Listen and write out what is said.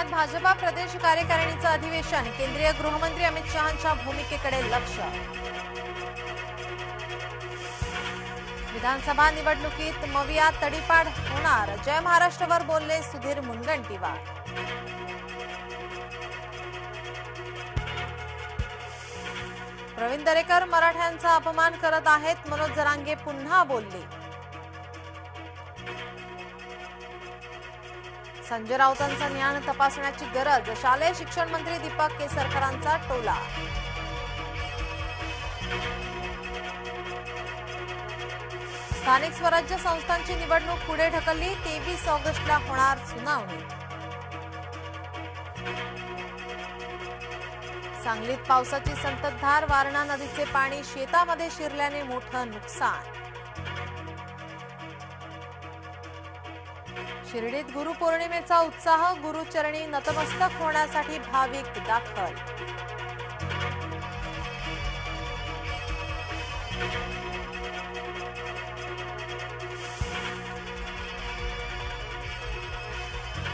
ठाण्यात भाजपा प्रदेश कार्यकारिणीचं अधिवेशन केंद्रीय गृहमंत्री अमित शहांच्या भूमिकेकडे लक्ष. विधानसभा निवडणुकीत मविया तडीपाड होणार. जय महाराष्ट्रवर बोलले सुधीर मुनगंटीवार. प्रवीण दरेकर मराठ्यांचा अपमान करत आहेत. मनोज जरांगे पुन्हा बोलले. संजय राऊतांचा ज्ञान तपासण्याची गरज शालेय शिक्षण मंत्री दीपक केसरकरांचा टोला. स्थानिक स्वराज्य संस्थांची निवडणूक पुढे ढकलली तेवीस ऑगस्टला होणार सुनावणी. सांगलीत पावसाची संततधार वारणा नदीचे पाणी शेतामध्ये शिरल्याने मोठं नुकसान. शिर्डीत गुरुपौर्णिमेचा उत्साह गुरुचरणी नतमस्तक होण्यासाठी भाविक दाखल.